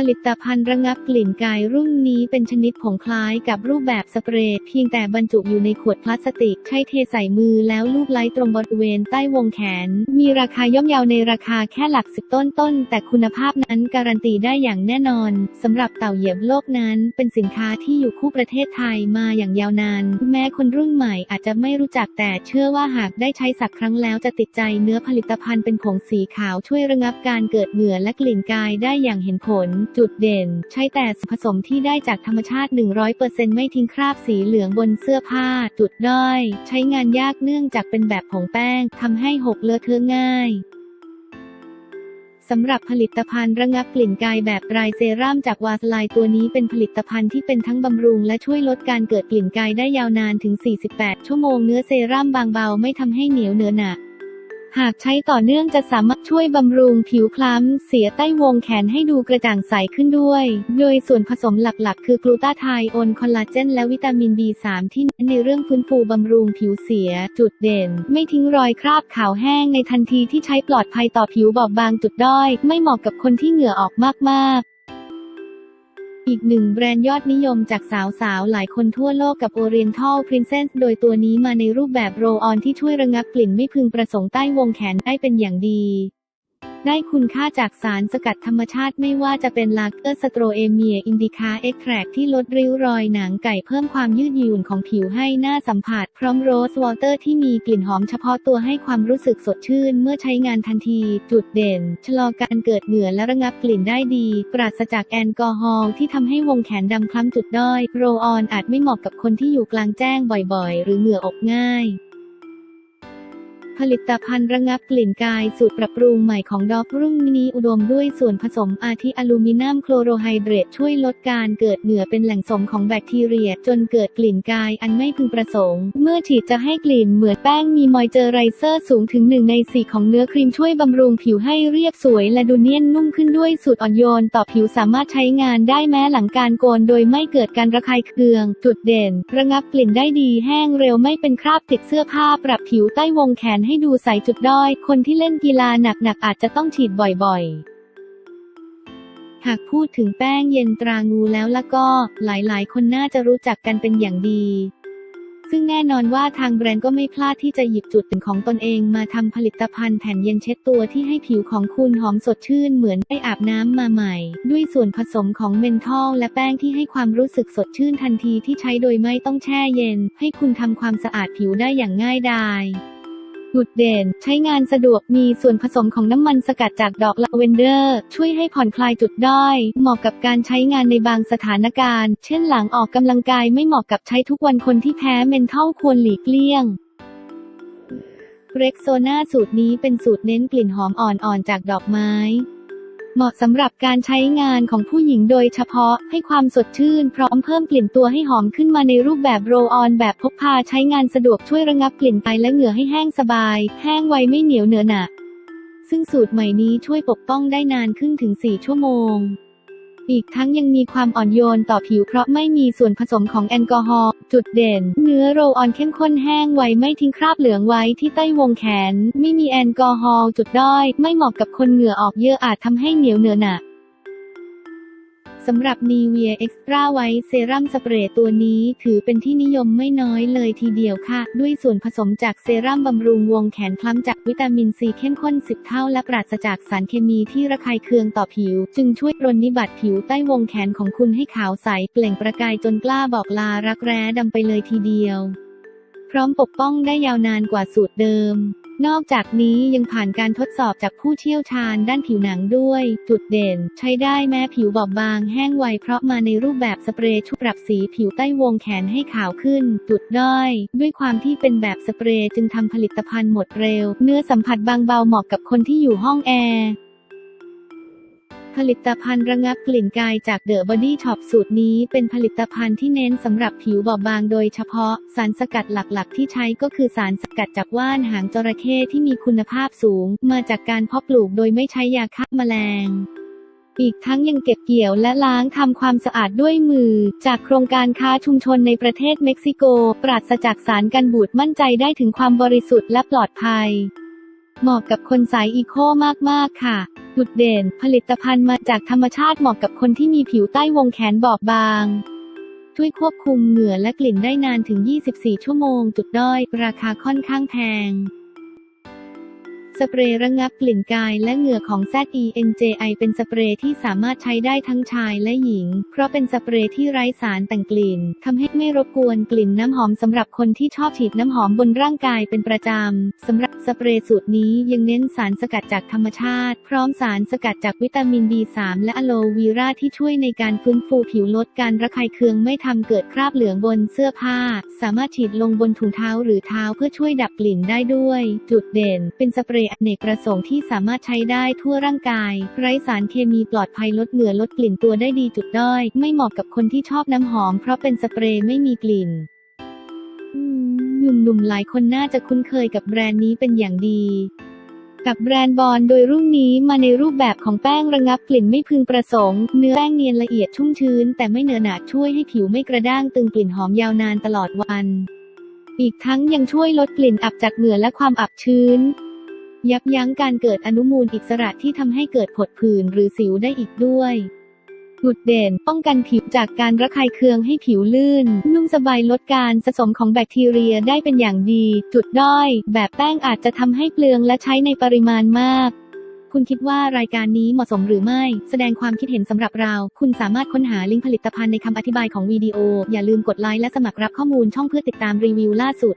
ผลิตภัณฑ์ระงับกลิ่นกายรุ่นนี้เป็นชนิดผงคล้ายกับรูปแบบสเปรย์เพียงแต่บรรจุอยู่ในขวดพลาสติก ใช้เทใส่มือแล้วลูบไล้ตรงบริเวณใต้วงแขน มีราคาย่อมเยาวในราคาแค่หลักสิบต้นต้นๆแต่คุณภาพนั้นการันตีได้อย่างแน่นอนสำหรับเต่าเหยียบโลกนั้นเป็นสินค้าที่อยู่คู่ประเทศไทยมาอย่างยาวนาน แม้คนรุ่นใหม่อาจจะไม่รู้จักแต่เชื่อว่าหากได้ใช้สักครั้งแล้วจะติดใจเนื้อผลิตภัณฑ์เป็นผงสีขาวช่วยระงับการเกิดเหงื่อและกลิ่นกายได้อย่างเห็นผลจุดเด่น ใช้แต่ส่วนผสมที่ได้จากธรรมชาติ 100%ไม่ทิ้งคราบสีเหลืองบนเสื้อผ้า จุดด้อย ใช้งานยากเนื่องจากเป็นแบบผงแป้งทำให้หกเลอะเทอะง่ายสำหรับผลิตภัณฑ์ระงับกลิ่นกายแบบรายเซรั่มจากวาสไลตัวนี้เป็นผลิตภัณฑ์ที่เป็นทั้งบำรุงและช่วยลดการเกิดกลิ่นกายได้ยาวนานถึง 48 ชั่วโมงเนื้อเซรั่มบางเบาไม่ทำให้เหนียวเหนอะหนะ หากใช้ต่อเนื่องจะสามารถช่วยบำรุงผิวคล้ำ เสียใต้วงแขนให้ดูกระจ่างใสขึ้นด้วย โดยส่วนผสมหลักๆ คือกลูตาไทโอนคอลลาเจนและวิตามิน B3 ที่เน้นในเรื่องฟื้นฟูบำรุงผิวเสีย จุดเด่น ไม่ทิ้งรอยคราบขาวแห้งในทันทีที่ใช้ปลอดภัยต่อผิวบอบบางจุดด้อย ไม่เหมาะกับคนที่เหงื่อออกมากๆ อีกหนึ่งแบรนด์ยอดนิยมจากสาวๆ หลายคนทั่วโลกกับ Oriental Princess โดยตัวนี้มาในรูปแบบโรลออนที่ช่วยระงับกลิ่นไม่พึงประสงค์ใต้วงแขนได้เป็นอย่างดี ได้คุณค่าจากสารสกัดธรรมชาติไม่ว่าจะเป็นลาเกอร์สโตรเอเมียอินดิคาเอ็กแทรกที่ลดริ้วรอยหนังไก่เพิ่มความยืดหยุ่นของผิวให้หน้าสัมผัส พร้อมโรสวอเตอร์ที่มีกลิ่นหอมเฉพาะตัวให้ความรู้สึกสดชื่น เมื่อใช้งานทันที จุดเด่น ชะลอการเกิดเหงื่อและระงับกลิ่นได้ดี ปราศจากแอลกอฮอล์ที่ทำให้วงแขนดำคล้ำจุดด้อยโรออนอาจไม่เหมาะกับคนที่อยู่กลางแจ้งบ่อยๆ หรือเหงื่อออกง่าย ผลิตภัณฑ์ระงับกลิ่นกายสูตรปรับปรุงใหม่ของดอกรุ่งนี้อุดมด้วยส่วนผสมอาทิอลูมิเนียมโคลอโรไฮเดรตช่วยลดการเกิดเหงื่อเป็นแหล่งสมของแบคทีเรีย จนเกิดกลิ่นกายอันไม่พึงประสงค์ เมื่อฉีดจะให้กลิ่นเหมือนแป้งมีมอยเจอไรเซอร์สูงถึง 1 ใน 4 ของเนื้อครีมช่วยบำรุงผิวให้เรียบสวยและดูเนียนนุ่มขึ้นด้วยสูตรอ่อนโยนต่อผิวสามารถใช้งานได้แม้หลังการโกนโดยไม่เกิดการระคายเคือง จุดเด่น ระงับกลิ่นได้ดีแห้งเร็วไม่เป็นคราบติดเสื้อผ้าปรับผิวใต้วงแขนให้ดูใสจุดด้อย คนที่เล่นกีฬาหนักๆอาจจะต้องฉีดบ่อยๆหากพูดถึงแป้งเย็นตรางูแล้วละก็ หลายๆ คนน่าจะรู้จักกันเป็นอย่างดี ซึ่งแน่นอนว่าทางแบรนด์ก็ไม่พลาดที่จะหยิบจุดเด่นของตนเองมาทำผลิตภัณฑ์แผ่นเย็นเช็ดตัวที่ให้ผิวของคุณหอมสดชื่นเหมือนได้อาบน้ำมาใหม่ ด้วยส่วนผสมของเมนทอลและแป้งที่ให้ความรู้สึกสดชื่นทันทีที่ใช้โดยไม่ต้องแช่เย็น ให้คุณทำความสะอาดผิวได้อย่างง่ายดาย จุดเด่น ใช้งานสะดวกมีส่วนผสมของน้ำมันสกัดจากดอกลาเวนเดอร์ ช่วยให้ผ่อนคลายจุดด้อย เหมาะกับการใช้งานในบางสถานการณ์ เช่นหลังออกกำลังกายไม่เหมาะกับใช้ทุกวันคนที่แพ้เมนเทลควรหลีกเลี่ยงเร็กโซนาสูตรนี้เป็นสูตรเน้นกลิ่นหอมอ่อนๆจากดอกไม้ เหมาะสำหรับการใช้งานของผู้หญิงโดยเฉพาะให้ความสดชื่น พร้อมเพิ่มกลิ่นตัวให้หอมขึ้นมาในรูปแบบโรลออนแบบพกพาใช้งานสะดวกช่วยระงับกลิ่นไปและเหงื่อให้แห้งสบาย แห้งไวไม่เหนียวเหนอะหนะซึ่งสูตรใหม่นี้ช่วยปกป้องได้นานขึ้นถึง 4 ชั่วโมง อีกทั้งยังมีความอ่อนโยนต่อผิวเพราะไม่มีส่วนผสมของแอลกอฮอล์ จุดเด่น เนื้อโรลออนเข้มข้นแห้งไวไม่ทิ้งคราบเหลืองไว้ที่ใต้วงแขน ไม่มีแอลกอฮอล์ จุดด้อย ไม่เหมาะกับคนเหงื่อออกเยอะอาจทำให้เหนียวเหนอะหนะ สำหรับ Nivea Extra White Serum Spray ตัวนี้ถือเป็นที่นิยมไม่น้อยเลยทีเดียวค่ะ ด้วยส่วนผสมจากเซรั่มบำรุงวงแขนคล้ำจากวิตามินซีเข้มข้น 10 เท่าและปราศจากสารเคมีที่ระคายเคืองต่อผิว จึงช่วยรนนิบัติผิวใต้วงแขนของคุณให้ขาวใส เปล่งประกายจนกล้าบอกลารักแร้ดำไปเลยทีเดียว พร้อมปกป้องได้ยาวนานกว่าสูตรเดิม นอกจากนี้ยังผ่านการทดสอบจากผู้เชี่ยวชาญด้านผิวหนังด้วย จุดเด่น ใช้ได้แม้ผิวบอบบางแห้งไวเพราะมาในรูปแบบสเปรย์ชุบปรับสีผิวใต้วงแขนให้ขาวขึ้น จุดด้อย ด้วยความที่เป็นแบบสเปรย์จึงทำผลิตภัณฑ์หมดเร็ว เนื้อสัมผัสบางเบาเหมาะกับคนที่อยู่ห้องแอร์ ผลิตภัณฑ์ระงับกลิ่นกายจากเดอะบอดี้ช็อปสูตรนี้เป็นผลิตภัณฑ์ที่เน้นสำหรับผิวบอบบางโดยเฉพาะ สารสกัดหลักๆ ที่ใช้ก็คือสารสกัดจากว่านหางจระเข้ที่มีคุณภาพสูง มาจากการเพาะปลูกโดยไม่ใช้ยาฆ่าแมลงอีกทั้งยังเก็บเกี่ยวและล้างทำความสะอาดด้วยมือ จากโครงการค้าชุมชนในประเทศเม็กซิโก ปราศจากสารกันบูดมั่นใจได้ถึงความบริสุทธิ์และปลอดภัย เหมาะกับคนสายอีโคมากๆค่ะ จุดเด่น ผลิตภัณฑ์มาจากธรรมชาติเหมาะกับคนที่มีผิวใต้วงแขนบอบบาง ช่วยควบคุมเหงื่อและกลิ่นได้นานถึง 24 ชั่วโมง จุดด้อย ราคาค่อนข้างแพง สเปรย์ระงับกลิ่นกายและเหงื่อของ ZENJI เป็นสเปรย์ที่สามารถใช้ได้ทั้งชายและหญิง เพราะเป็นสเปรย์ที่ไร้สารแต่งกลิ่นทำให้ไม่รบกวนกลิ่นน้ำหอมสำหรับคนที่ชอบฉีดน้ำหอมบนร่างกายเป็นประจำสำหรับสเปรย์สูตรนี้ยังเน้นสารสกัดจากธรรมชาติ พร้อมสารสกัดจากวิตามิน B3 และอะโลวีราที่ช่วยในการฟื้นฟูผิวลดการระคายเคืองไม่ทำเกิดคราบเหลืองบนเสื้อผ้า สามารถฉีดลงบนถุงเท้าหรือเท้าเพื่อช่วยดับกลิ่นได้ด้วย จุดเด่น เป็นสเปรย์อเนกประสงค์ที่สามารถใช้ได้ทั่วร่างกาย ไร้สารเคมีปลอดภัยลดเหงื่อลดกลิ่นตัวได้ดีจุดด้อย ไม่เหมาะกับคนที่ชอบน้ำหอมเพราะเป็นสเปรย์ไม่มีกลิ่นหนุ่มๆหลายคนน่าจะคุ้นเคยกับแบรนด์นี้เป็นอย่างดี กับแบรนด์บอลโดยรุ่นนี้มาในรูปแบบของแป้งระงับกลิ่นไม่พึงประสงค์ เนื้อแป้งเนียนละเอียดชุ่มชื้น แต่ไม่เหนอะหนะช่วยให้ผิวไม่กระด้างตึงกลิ่นหอมยาวนานตลอดวันอีกทั้งยังช่วยลดกลิ่นอับจากเหงื่อและความอับชื้น ยับยั้งการเกิดอนุมูลอิสระที่ทำให้เกิดผดผื่นหรือสิวได้อีกด้วยจุดเด่น ป้องกันผิวจากการระคายเคืองให้ผิวลื่น นุ่มสบายลดการสะสมของแบคทีเรียได้เป็นอย่างดี จุดด้อย แบบแป้งอาจจะทำให้เปลืองและใช้ในปริมาณมาก คุณคิดว่ารายการนี้เหมาะสมหรือไม่ แสดงความคิดเห็นสำหรับเรา คุณสามารถค้นหาลิงก์ผลิตภัณฑ์ในคำอธิบายของวิดีโอ อย่าลืมกดไลค์และสมัครรับข้อมูลช่องเพื่อติดตามรีวิวล่าสุด